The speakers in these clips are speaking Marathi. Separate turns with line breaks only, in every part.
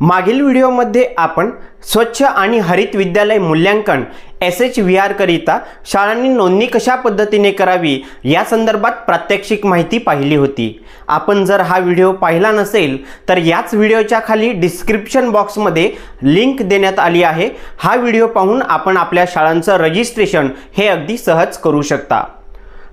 मागील व्हिडिओमध्ये आपण स्वच्छ आणि हरित विद्यालय मूल्यांकन एस एच व्ही आरकरिता शाळांनी नोंदणी कशा पद्धतीने करावी या संदर्भात प्रात्यक्षिक माहिती पाहिली होती. आपण जर हा व्हिडिओ पाहिला नसेल तर याच व्हिडिओच्या खाली डिस्क्रिप्शन बॉक्समध्ये लिंक देण्यात आली आहे. हा व्हिडिओ पाहून आपण आपल्या शाळांचं रजिस्ट्रेशन हे अगदी सहज करू शकता.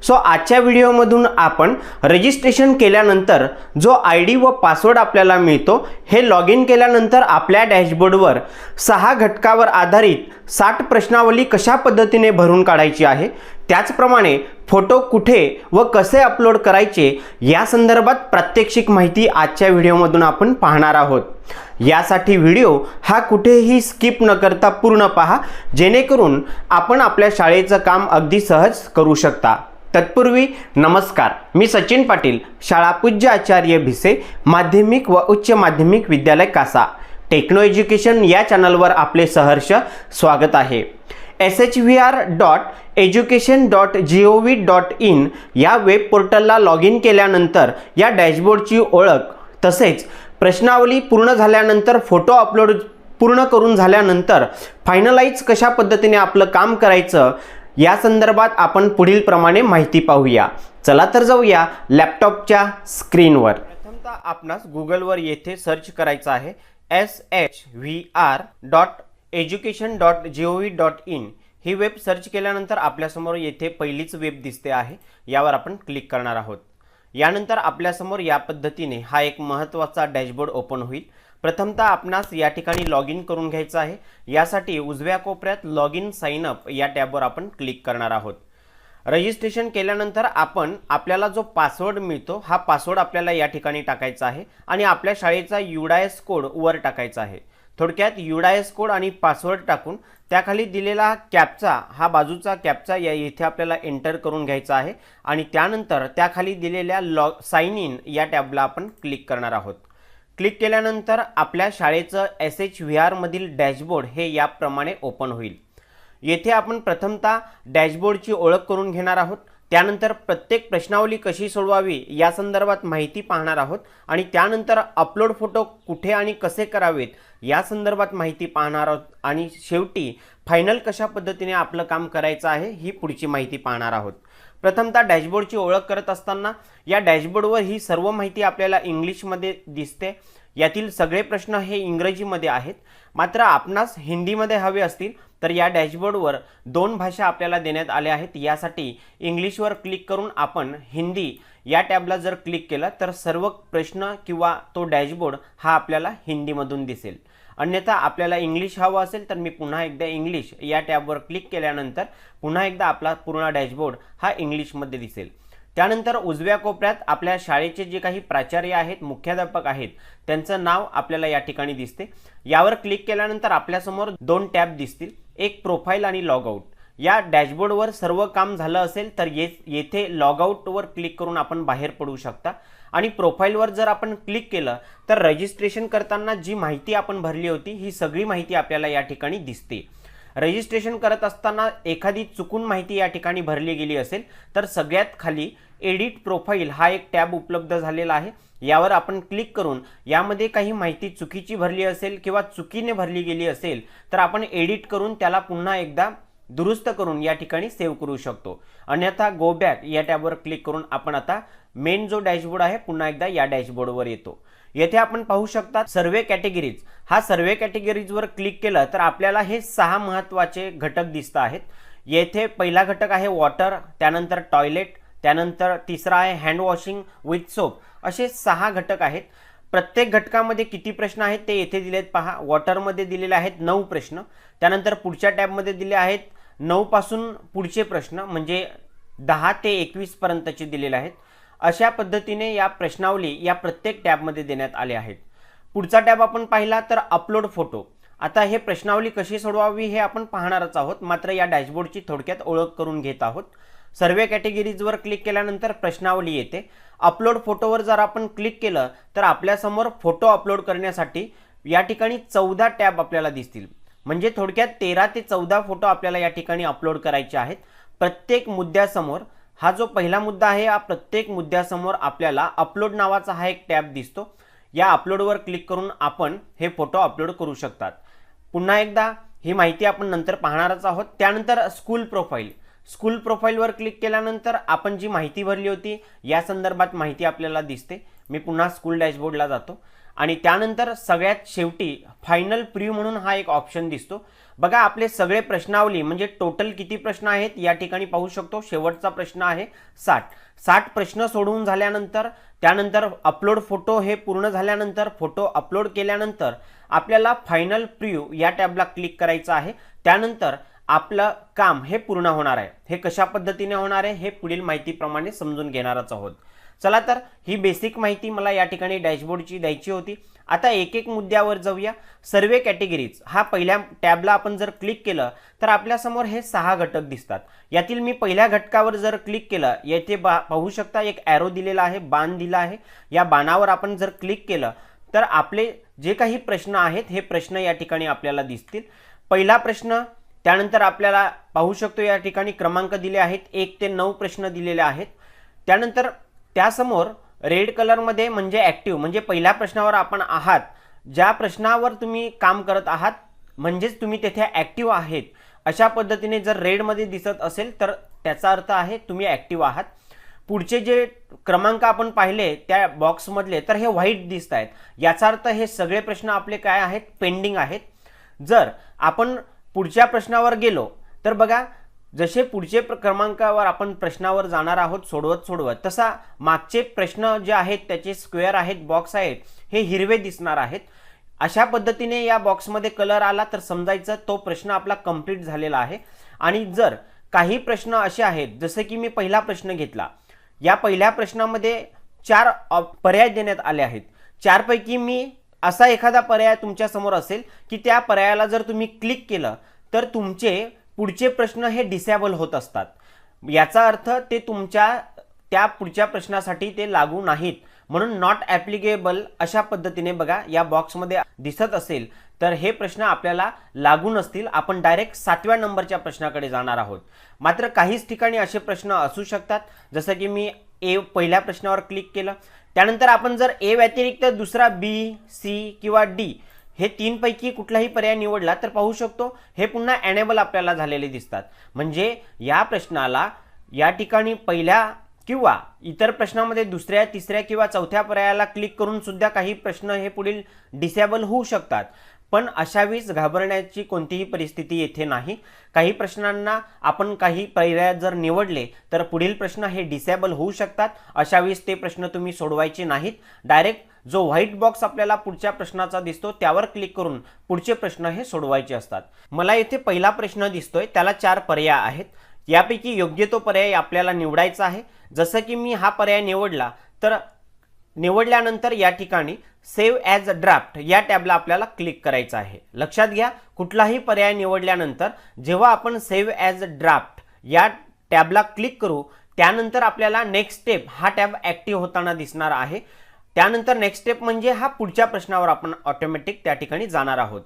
सो आजच्या व्हिडिओमधून आपण रजिस्ट्रेशन केल्यानंतर जो आय डी व पासवर्ड आपल्याला मिळतो हे लॉग इन केल्यानंतर आपल्या डॅशबोर्डवर सहा घटकावर आधारित साठ प्रश्नावली कशा पद्धतीने भरून काढायची आहे त्याचप्रमाणे फोटो कुठे व कसे अपलोड करायचे या संदर्भात प्रात्यक्षिक माहिती आजच्या व्हिडिओमधून आपण पाहणार आहोत. यासाठी व्हिडिओ हा कुठेही स्किप न करता पूर्ण पहा जेणेकरून आपण आपल्या शाळेचं काम अगदी सहज करू शकता. तत्पूर्वी नमस्कार. मी सचिन पाटील शाळा पूज्य आचार्य भिसे माध्यमिक व उच्च माध्यमिक विद्यालय कासा. टेक्नो एज्युकेशन या चॅनलवर आपले सहर्ष स्वागत आहे. S H V R dot education dot G O V dot in या वेब पोर्टलला लॉग इन केल्यानंतर या डॅशबोर्डची ओळख तसेच प्रश्नावली पूर्ण झाल्यानंतर फोटो अपलोड पूर्ण करून झाल्यानंतर फायनलाइज कशा पद्धतीने आपलं काम करायचं या संदर्भात आपण पुढील प्रमाणे माहिती पाहूया. चला तर जाऊया लॅपटॉपच्या स्क्रीनवर. प्रथमतः आपणास गुगलवर येथे सर्च करायचं आहे. S H V R dot education dot G O V dot in he web search केल्यानंतर आपल्यासमोर येथे पहिलीच वेब दिसते आहे. यावर आपण क्लिक करणार आहोत. यानंतर आपल्यासमोर या पद्धतीने हा एक महत्त्वाचा डॅशबोर्ड ओपन होईल. प्रथमतः आपणास या ठिकाणी लॉग इन करून घ्यायचं आहे. यासाठी उजव्या कोपऱ्यात लॉग इन साइन अप या टॅबवर आपण क्लिक करणार आहोत. रजिस्ट्रेशन केल्यानंतर आपण आपल्याला जो पासवर्ड मिळतो हा पासवर्ड आपल्याला या ठिकाणी टाकायचा आहे आणि आपल्या शाळेचा युडायस कोड वर टाकायचा आहे. थोडक्यात युडायस कोड आणि पासवर्ड टाकून त्याखाली दिलेला कॅपचा हा बाजूचा कॅपचा या इथे आपल्याला एंटर करून घ्यायचा आहे आणि त्यानंतर त्याखाली दिलेल्या लॉ साइन इन या टॅबला आपण क्लिक करणार आहोत. क्लिक केल्यानंतर आपल्या शाळेचं एस एच व्ही आरमधील डॅशबोर्ड हे याप्रमाणे ओपन होईल. येथे आपण प्रथमतः डॅशबोर्डची ओळख करून घेणार आहोत. त्यानंतर प्रत्येक प्रश्नावली कशी सोडवावी या संदर्भात माहिती पाहणार आहोत आणि त्यानंतर अपलोड फोटो कुठे आणि कसे करावेत या संदर्भात माहिती पाहणार आहोत. आणि शेवटी फायनल कशा पद्धतीने आपलं काम करायचं आहे ही पुढची माहिती पाहणार आहोत. प्रथमतः डॅशबोर्डची ओळख करत असताना या डॅशबोर्डवर ही सर्व माहिती आपल्याला इंग्लिशमध्ये दिसते. यातील सगळे प्रश्न हे इंग्रजीमध्ये आहेत. मात्र आपणास हिंदीमध्ये हवे असतील तर या डॅशबोर्डवर दोन भाषा आपल्याला देण्यात आल्या आहेत. यासाठी इंग्लिशवर क्लिक करून आपण हिंदी या टॅबला जर क्लिक केलं तर सर्व प्रश्न किंवा तो डॅशबोर्ड हा आपल्याला हिंदीमधून दिसेल. अन्यथा आपल्याला इंग्लिश हवं असेल तर मी पुन्हा एकदा इंग्लिश या टॅबवर क्लिक केल्यानंतर पुन्हा एकदा आपला पूर्ण डॅशबोर्ड हा इंग्लिशमध्ये दिसेल. त्यानंतर उजव्या कोपऱ्यात आपल्या शाळेचे जे काही प्राचार्य आहेत मुख्याध्यापक आहेत त्यांचं नाव आपल्याला या ठिकाणी दिसते. यावर क्लिक केल्यानंतर आपल्यासमोर दोन टॅब दिसतील एक प्रोफाईल आणि लॉगआउट या डॅशबोर्डवर सर्व काम झालं असेल तर ये येथे लॉगआउटवर क्लिक करून आपण बाहेर पडू शकता. आणि प्रोफाईलवर जर आपण क्लिक केलं तर रजिस्ट्रेशन करताना जी माहिती आपण भरली होती ही सगळी माहिती आपल्याला या ठिकाणी दिसते. रजिस्ट्रेशन करत असताना एखादी चुकून माहिती या ठिकाणी भरली गेली असेल तर सगळ्यात खाली एडिट प्रोफाईल हा एक टॅब उपलब्ध झालेला आहे. यावर आपण क्लिक करून यामध्ये काही माहिती चुकीची भरली असेल किंवा चुकीने भरली गेली असेल तर आपण एडिट करून त्याला पुन्हा एकदा दुरुस्त करून या ठिकाणी सेव्ह करू शकतो. अन्यथा गो बॅक या टॅबवर क्लिक करून आपण आता मेन जो डॅशबोर्ड आहे पुन्हा एकदा या डॅशबोर्डवर येतो. येथे आपण पाहू शकता सर्वे कॅटेगरीज. हा सर्वे कॅटेगरीजवर क्लिक केलं तर आपल्याला हे सहा महत्त्वाचे घटक दिसत आहेत. येथे पहिला घटक आहे वॉटर त्यानंतर टॉयलेट त्यानंतर तिसरा आहे हँड वॉशिंग विथ सोप. असे सहा घटक आहेत. प्रत्येक घटकामध्ये किती प्रश्न आहेत ते येथे दिलेत पहा. वॉटरमध्ये दिलेले आहेत नऊ प्रश्न. त्यानंतर पुढच्या टॅबमध्ये दिले आहेत नऊपासून पुढचे प्रश्न म्हणजे दहा ते एकवीसपर्यंतचे दिलेले आहेत. अशा पद्धतीने या प्रश्नावली या प्रत्येक टॅबमध्ये देण्यात आले आहेत. पुढचा टॅब आपण पाहिला तर अपलोड फोटो. आता हे प्रश्नावली कशी सोडवावी हे आपण पाहणारच आहोत. मात्र या डॅशबोर्डची थोडक्यात ओळख करून घेत आहोत. सर्वे कॅटेगरीजवर क्लिक केल्यानंतर प्रश्नावली येते. अपलोड फोटोवर जर आपण क्लिक केलं तर आपल्यासमोर फोटो अपलोड करण्यासाठी या ठिकाणी चौदा टॅब आपल्याला दिसतील. म्हणजे थोडक्यात तेरा ते चौदा फोटो आपल्याला या ठिकाणी अपलोड करायचे आहेत. प्रत्येक मुद्द्यासमोर हा जो पहिला मुद्दा आहे हा प्रत्येक मुद्द्यासमोर आपल्याला अपलोड नावाचा हा एक टॅब दिसतो. या अपलोडवर क्लिक करून आपण हे फोटो अपलोड करू शकतात. पुन्हा एकदा ही माहिती आपण नंतर पाहणारच आहोत. त्यानंतर स्कूल प्रोफाईल स्कूल प्रोफाईलवर क्लिक केल्यानंतर आपण जी माहिती भरली होती या संदर्भात माहिती आपल्याला दिसते. मी पुन्हा स्कूल डॅशबोर्डला जातो. आणि त्यानंतर सगळ्यात शेवटी फायनल प्रिव्ह म्हणून हा एक ऑप्शन दिसतो. बघा आपले सगळे प्रश्नावली म्हणजे टोटल किती प्रश्न आहेत या ठिकाणी पाहू शकतो. शेवटचा प्रश्न आहे साठ. साठ प्रश्न सोडवून झाल्यानंतर त्यानंतर अपलोड फोटो हे पूर्ण झाल्यानंतर फोटो अपलोड केल्यानंतर आपल्याला फायनल प्रिव्ह या टॅबला क्लिक करायचं आहे. त्यानंतर आपलं काम हे पूर्ण होणार आहे. हे कशा पद्धतीने होणार आहे हे पुढील माहितीप्रमाणे समजून घेणारच आहोत. चला तर ही बेसिक माहिती मला या ठिकाणी डॅशबोर्डची द्यायची होती. आता एक एक मुद्द्यावर जाऊया. सर्वे कॅटेगरीज हा पहिल्या टॅबला आपण जर क्लिक केलं तर आपल्यासमोर हे सहा घटक दिसतात. यातील मी पहिल्या घटकावर जर क्लिक केलं येथे बा पाहू शकता एक ॲरो दिलेला आहे बाण दिला आहे. या बाणावर आपण जर क्लिक केलं तर आपले जे काही प्रश्न आहेत हे प्रश्न या ठिकाणी आपल्याला दिसतील. पहिला प्रश्न त्यानंतर आपल्याला पाहू शकतो या ठिकाणी क्रमांक दिले आहेत. एक ते नऊ प्रश्न दिलेले आहेत. त्यानंतर त्यासमोर रेड कलरमध्ये म्हणजे ॲक्टिव्ह म्हणजे पहिल्या प्रश्नावर आपण आहात. ज्या प्रश्नावर तुम्ही काम करत आहात म्हणजेच तुम्ही तेथे ॲक्टिव्ह आहेत. अशा पद्धतीने जर रेडमध्ये दिसत असेल तर त्याचा अर्थ आहे तुम्ही ॲक्टिव्ह आहात. पुढचे जे क्रमांक आपण पाहिले त्या बॉक्समधले तर हे व्हाईट दिसत आहेत. याचा अर्थ हे सगळे प्रश्न आपले काय आहेत? पेंडिंग आहेत. जर आपण पुढच्या प्रश्नावर गेलो तर बघा जसे पुढचे प्र- क्रमांकावर आपण प्रश्नावर जाणार आहोत सोडवत सोडवत तसा मागचे प्रश्न जे आहेत त्याचे स्क्वेअर आहेत बॉक्स आहेत हे हिरवे दिसणार आहेत. अशा पद्धतीने या बॉक्समध्ये कलर आला तर समजायचं तो प्रश्न आपला कंप्लीट झालेला आहे. आणि जर काही प्रश्न असे आहेत जसे की मी पहिला प्रश्न घेतला या पहिल्या प्रश्नामध्ये चार पर्याय देण्यात आले आहेत. चारपैकी मी असा एखादा पर्याय तुमच्यासमोर असेल की त्या पर्यायाला जर तुम्ही क्लिक केलं तर तुमचे पुढचे प्रश्न हे डिसॅबल होत असतात. याचा अर्थ ते तुमच्या त्या पुढच्या प्रश्नासाठी ते लागू नाहीत. म्हणून नॉट ॲप्लिकेबल अशा पद्धतीने बघा या बॉक्समध्ये दिसत असेल तर हे प्रश्न आपल्याला लागू नसतील. आपण डायरेक्ट सातव्या नंबरच्या प्रश्नाकडे जाणार आहोत. मात्र काहीच ठिकाणी असे प्रश्न असू शकतात. जसं की मी ए पहिल्या प्रश्नावर क्लिक केलं. त्यानंतर आपण जर ए व्यतिरिक्त दुसरा बी सी किंवा डी हे तीनपैकी कुठलाही पर्याय निवडला तर पाहू शकतो. हे पुन्हा ॲनेबल आपल्याला झालेले दिसतात. म्हणजे या प्रश्नाला या ठिकाणी पहिल्या किंवा इतर प्रश्नामध्ये दुसऱ्या तिसऱ्या किंवा चौथ्या पर्यायाला क्लिक करून सुद्धा काही प्रश्न हे पुढील डिसेबल होऊ शकतात. पण अशा घाबरण्याची कोणतीही परिस्थिती येथे नाही. काही प्रश्नांना आपण काही पर्याय जर निवडले तर पुढील प्रश्न हे डिसेबल होऊ शकतात. अशावेळीस ते प्रश्न तुम्ही सोडवायचे नाहीत. डायरेक्ट जो व्हाईट बॉक्स आपल्याला पुढच्या प्रश्नाचा दिसतो त्यावर क्लिक करून पुढचे प्रश्न हे सोडवायचे असतात. मला येथे पहिला प्रश्न दिसतोय त्याला चार पर्याय आहेत. यापैकी योग्य तो पर्याय आपल्याला निवडायचा आहे. जसं की मी हा पर्याय निवडला तर निवडल्यानंतर या ठिकाणी सेव्ह ॲज अ ड्राफ्ट या टॅबला आपल्याला क्लिक करायचं आहे. लक्षात घ्या कुठलाही पर्याय निवडल्यानंतर जेव्हा आपण सेव्ह ॲज अ ड्राफ्ट या टॅबला क्लिक करू त्यानंतर आपल्याला नेक्स्ट स्टेप हा टॅब ॲक्टिव्ह होताना दिसणार आहे. त्यानंतर नेक्स्ट स्टेप म्हणजे हा पुढच्या प्रश्नावर आपण ऑटोमॅटिक त्या ठिकाणी जाणार आहोत.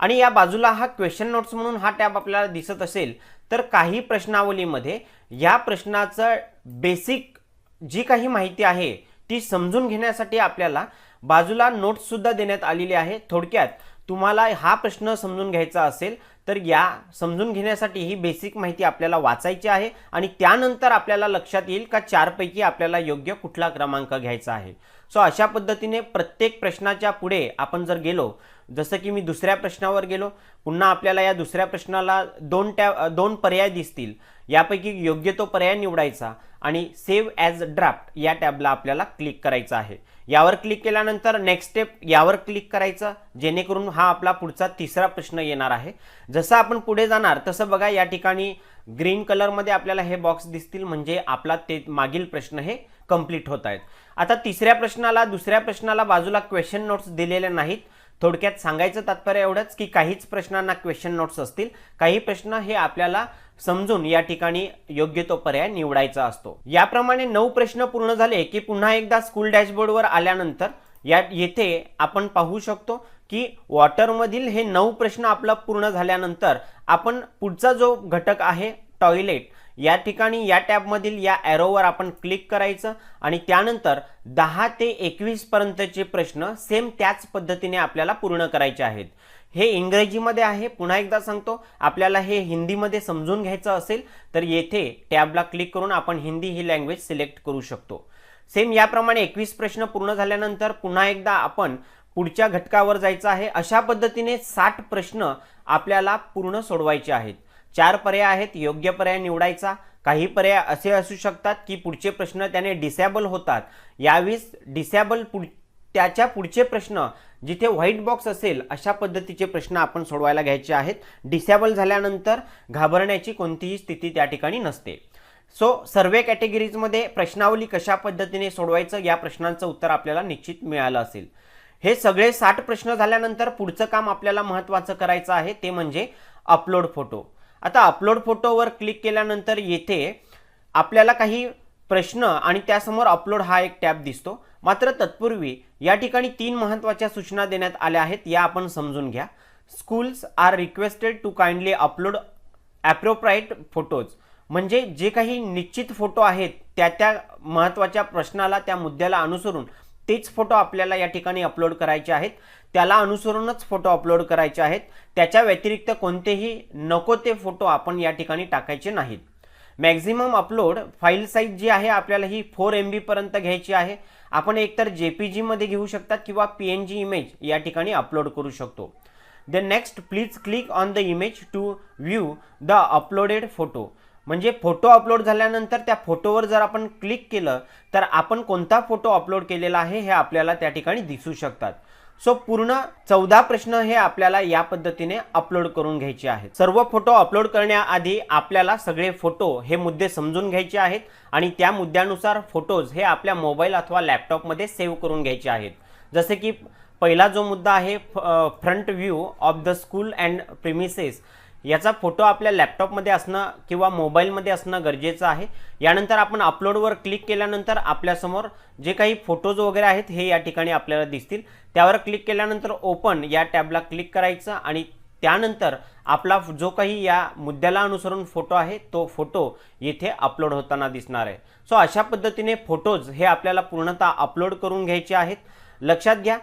आणि या बाजूला हा क्वेश्चन नोट्स म्हणून हा टॅब आपल्याला दिसत असेल तर काही प्रश्नावलीमध्ये या प्रश्नाचं बेसिक जी काही माहिती आहे ती समजून घेण्यासाठी आपल्याला बाजूला नोट्ससुद्धा देण्यात आलेली आहे. थोडक्यात तुम्हाला हा प्रश्न समजून घ्यायचा असेल तर या समजून घेण्यासाठी ही बेसिक माहिती आपल्याला वाचायची आहे आणि त्यानंतर आपल्याला लक्षात येईल का चारपैकी आपल्याला योग्य कुठला क्रमांक घ्यायचा आहे. सो अशा पद्धतीने प्रत्येक प्रश्नाच्या पुढे आपण जर गेलो जसं की मी दुसऱ्या प्रश्नावर गेलो पुन्हा आपल्याला या दुसऱ्या प्रश्नाला दोन टॅ दोन पर्याय दिसतील. यापैकी योग्य तो पर्याय निवडायचा आणि सेव्ह ॲज ड्राफ्ट या टॅबला आपल्याला क्लिक करायचं आहे. यावर क्लिक केल्यानंतर नेक्स्ट स्टेप यावर क्लिक करायचं जेणेकरून हा आपला पुढचा तिसरा प्रश्न येणार आहे. जसं आपण पुढे जाणार तसं बघा या ठिकाणी ग्रीन कलरमध्ये आपल्याला हे बॉक्स दिसतील म्हणजे आपला ते मागील प्रश्न हे कंप्लीट होत आहेत. आता तिसऱ्या प्रश्नाला दुसऱ्या प्रश्नाला बाजूला क्वेश्चन नोट्स दिलेले नाहीत. थोडक्यात सांगायचं तात्पर्य एवढंच की काहीच प्रश्नांना क्वेश्चन नोट्स असतील. काही प्रश्न हे आपल्याला समजून या ठिकाणी योग्य तो पर्याय निवडायचा असतो. याप्रमाणे नऊ प्रश्न पूर्ण झाले की पुन्हा एकदा स्कूल डॅशबोर्डवर आल्यानंतर या येथे आपण पाहू शकतो की वॉटरमधील हे नऊ प्रश्न आपला पूर्ण झाल्यानंतर आपण पुढचा जो घटक आहे टॉयलेट या ठिकाणी या टॅबमधील या ॲरोवर आपण क्लिक करायचं आणि त्यानंतर दहा ते एकवीसपर्यंतचे प्रश्न सेम त्याच पद्धतीने आपल्याला पूर्ण करायचे आहेत. हे इंग्रजीमध्ये आहे. पुन्हा एकदा सांगतो आपल्याला हे हिंदीमध्ये समजून घ्यायचं असेल तर येथे टॅबला क्लिक करून आपण हिंदी ही लँग्वेज सिलेक्ट करू शकतो. सेम याप्रमाणे एकवीस प्रश्न पूर्ण झाल्यानंतर पुन्हा एकदा आपण पुढच्या घटकावर जायचं आहे. अशा पद्धतीने साठ प्रश्न आपल्याला पूर्ण सोडवायचे आहेत. चार पर्याय आहेत. योग्य पर्याय निवडायचा. काही पर्याय असे असू शकतात की पुढचे प्रश्न त्याने डिसेबल होतात. यावीस डिसेबल पुढ त्याच्या पुढचे प्रश्न जिथे व्हाईट बॉक्स असेल अशा पद्धतीचे प्रश्न आपण सोडवायला घ्यायचे आहेत. डिसेबल झाल्यानंतर घाबरण्याची कोणतीही स्थिती त्या ठिकाणी नसते. सो सर्वे कॅटेगरीजमध्ये प्रश्नावली कशा पद्धतीने सोडवायचं या प्रश्नांचं उत्तर आपल्याला निश्चित मिळालं असेल. हे सगळे साठ प्रश्न झाल्यानंतर पुढचं काम आपल्याला महत्त्वाचं करायचं आहे ते म्हणजे अपलोड फोटो आता अपलोड फोटोवर क्लिक केल्यानंतर येथे आपल्याला काही प्रश्न आणि त्यासमोर अपलोड हा एक टॅब दिसतो. मात्र तत्पूर्वी या ठिकाणी तीन महत्त्वाच्या सूचना देण्यात आल्या आहेत या आपण समजून घ्या. Schools are requested to kindly upload appropriate photos म्हणजे जे काही निश्चित फोटो आहेत त्या त्या महत्त्वाच्या प्रश्नाला त्या मुद्द्याला अनुसरून तेच फोटो आपल्याला या ठिकाणी अपलोड करायचे आहेत. त्याला अनुसरूनच फोटो अपलोड करायचे आहेत. त्याच्या व्यतिरिक्त कोणतेही नको ते फोटो आपण या ठिकाणी टाकायचे नाहीत. मॅक्झिमम अपलोड फाईल साईज जी आहे आपल्याला ही फोर एम बीपर्यंत घ्यायची आहे. आपण एकतर जे पी जीमध्ये घेऊ शकतात किंवा पी एन जी इमेज या ठिकाणी अपलोड करू शकतो. The next please click on the image to view the uploaded photo म्हणजे फोटो अपलोड झाल्यानंतर त्या फोटोवर जर आपण क्लिक केलं तर आपण कोणता फोटो अपलोड केलेला आहे हे आपल्याला त्या ठिकाणी दिसू शकतात. सो पूर्ण चौदा प्रश्न हे आपल्याला या पद्धतीने अपलोड करून घ्यायचे आहेत. सर्व फोटो अपलोड करण्याआधी आपल्याला सगळे फोटो हे मुद्दे समजून घ्यायचे आहेत आणि त्या मुद्द्यानुसार फोटोज हे आपल्या मोबाईल अथवा लॅपटॉपमध्ये सेव्ह करून घ्यायचे आहेत. जसे की पहिला जो मुद्दा आहे front view of the school and premises. याचा फोटो आपल्या लॅपटॉपमध्ये असणं किंवा मोबाईलमध्ये असणं गरजेचं आहे. यानंतर आपण अपलोडवर क्लिक केल्यानंतर आपल्यासमोर जे काही फोटोज वगैरे आहेत हे या ठिकाणी आपल्याला दिसतील. त्यावर क्लिक केल्यानंतर ओपन या टॅबला क्लिक करायचं आणि त्यानंतर आपला जो काही या मुद्द्याला अनुसरून फोटो आहे तो फोटो येथे अपलोड होताना दिसणार आहे. सो अशा पद्धतीने फोटोज हे आपल्याला पूर्णतः अपलोड करून घ्यायचे आहेत. लक्षात घ्या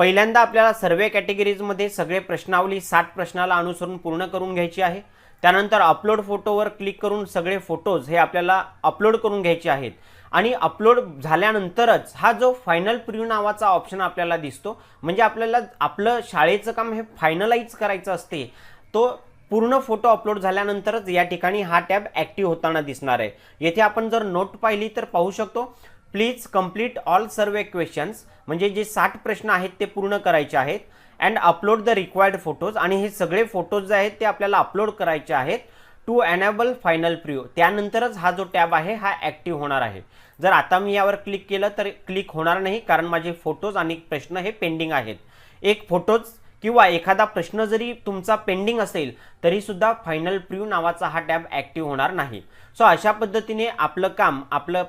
पहिल्यांदा आपल्याला सर्वे कॅटेगरीजमध्ये सगळे प्रश्नावली साठ प्रश्नाला अनुसरून पूर्ण करून घ्यायची आहे. त्यानंतर अपलोड फोटोवर क्लिक करून सगळे फोटोज हे आपल्याला अपलोड करून घ्यायचे आहेत. आणि अपलोड झाल्यानंतरच हा जो फायनल प्रिव्ह्यू नावाचा ऑप्शन आपल्याला दिसतो म्हणजे आपल्याला आपलं शाळेचं काम हे फायनलाइज करायचं असते तो पूर्ण फोटो अपलोड झाल्यानंतरच या ठिकाणी हा टॅब ॲक्टिव्ह होताना दिसणार आहे. येथे आपण जर नोट पाहिली तर पाहू शकतो please complete all survey questions म्हणजे जे साठ प्रश्न आहेत ते पूर्ण करायचे आहेत. And upload the required photos आणि हे सगळे फोटोज जे आहेत ते आपल्याला अपलोड करायचे आहेत टू एनेबल फायनल प्रिव्ह्यू त्यानंतरच हा जो टॅब आहे हा ॲक्टिव्ह होणार आहे. जर आता मी यावर क्लिक केलं तर क्लिक होणार नाही कारण माझे फोटोज आणि प्रश्न हे पेंडिंग आहेत. एक फोटोज किंवा एखादा प्रश्न जरी तुमचा पेंडिंग असेल तरीसुद्धा फायनल प्रिव्ह्यू नावाचा हा टॅब ॲक्टिव्ह होणार नाही. सो अशा पद्धतीने आपलं काम आपलं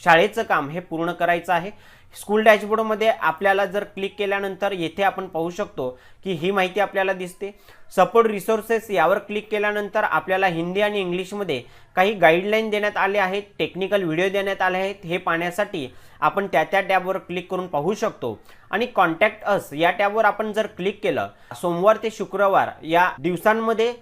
शाळेचं काम हे पूर्ण करायचं आहे. स्कूल डॅशबोर्डमध्ये आपल्याला जर क्लिक केल्यानंतर येथे आपण पाहू शकतो की ही माहिती आपल्याला दिसते. सपोर्ट रिसोर्सेस यावर क्लिक केल्यानंतर आपल्याला हिंदी आणि इंग्लिशमध्ये काही गाईडलाईन देण्यात आले आहेत टेक्निकल व्हिडिओ देण्यात आले आहेत. हे पाहण्यासाठी आपण त्या त्या टॅबवर क्लिक करून पाहू शकतो. आणि कॉन्टॅक्ट अस या टॅबवर आपण जर क्लिक केलं सोमवार ते शुक्रवार या दिवसांमध्ये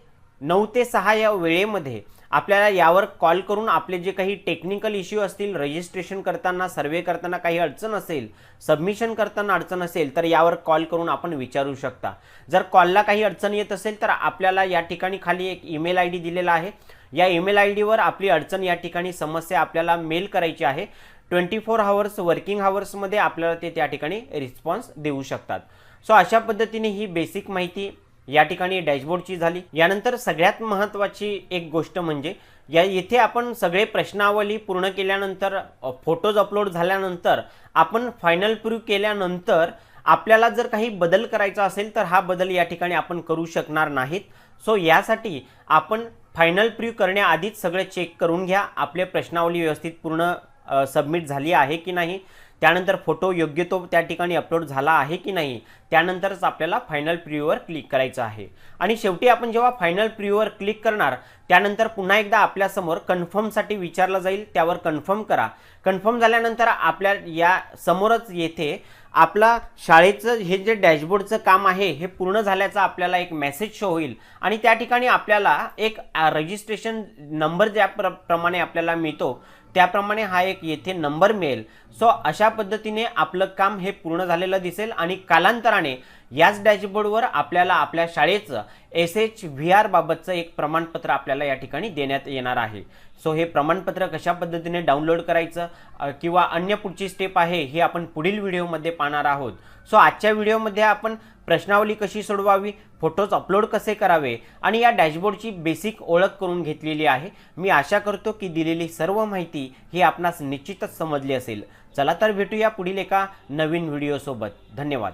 नऊ ते सहा या वेळेमध्ये आपल्याला यावर कॉल करून आपले जे काही टेक्निकल इश्यू असतील रजिस्ट्रेशन करताना सर्वे करताना काही अडचण असेल सबमिशन करताना अडचण असेल तर यावर कॉल करून आपण विचारू शकता. जर कॉलला काही अडचण येत असेल तर आपल्याला या ठिकाणी खाली एक ईमेल आय डी दिलेला आहे. या ईमेल आय डीवर आपली अडचण या ठिकाणी समस्या आपल्याला मेल करायची आहे. ट्वेंटी फोर हावर्स वर्किंग हावर्समध्ये आपल्याला ते त्या ठिकाणी रिस्पॉन्स देऊ शकतात. सो अशा पद्धतीने ही बेसिक माहिती या ठिकाणी डॅशबोर्डची झाली. यानंतर सगळ्यात महत्त्वाची एक गोष्ट म्हणजे या येथे आपण सगळे प्रश्नावली पूर्ण केल्यानंतर फोटोज अपलोड झाल्यानंतर आपण फायनल प्रूव्ह केल्यानंतर आपल्याला जर काही बदल करायचा असेल तर हा बदल या ठिकाणी आपण करू शकणार नाहीत. सो यासाठी आपण फायनल प्रूव्ह करण्याआधीच सगळे चेक करून घ्या. आपले प्रश्नावली व्यवस्थित पूर्ण सबमिट झाली आहे की नाही. त्यानंतर फोटो योग्य तो त्या ठिकाणी अपलोड झाला आहे की नाही त्यानंतरच आपल्याला फायनल प्रिव्ह्यूवर क्लिक करायचं आहे. आणि शेवटी आपण जेव्हा फायनल प्रिव्ह्यूवर क्लिक करणार त्यानंतर पुन्हा एकदा आपल्यासमोर कन्फर्मसाठी विचारलं जाईल त्यावर कन्फर्म करा. कन्फर्म झाल्यानंतर आपल्या या समोरच येथे आपला शाळेचं हे जे डॅशबोर्डचं काम आहे हे पूर्ण झाल्याचा आपल्याला एक मेसेज शो होईल. आणि त्या ठिकाणी आपल्याला एक रजिस्ट्रेशन नंबर ज्या प्र प्रमाणे आपल्याला मिळतो त्याप्रमाणे हा एक येथे नंबर मिळेल. सो अशा पद्धतीने आपलं काम हे पूर्ण झालेलं दिसेल आणि कालांतराने याच डॅशबोर्डवर आपल्याला आपल्या शाळेचं एस एच व्ही आर बाबतचं एक प्रमाणपत्र आपल्याला या ठिकाणी देण्यात येणार आहे. सो हे प्रमाणपत्र कशा पद्धतीने डाउनलोड करायचं किंवा अन्य पुढची स्टेप आहे हे आपण पुढील व्हिडिओमध्ये पाहणार आहोत. सो आजच्या व्हिडिओमध्ये आपण प्रश्नावली कशी सोडवावी फोटोज अपलोड कसे करावे आणि या डॅशबोर्डची बेसिक ओळख करून घेतलेली आहे. मी आशा करतो की दिलेली सर्व माहिती ही आपणास निश्चितच समजली असेल. चला तर भेटूया पुढील एका नवीन व्हिडिओसोबत. धन्यवाद.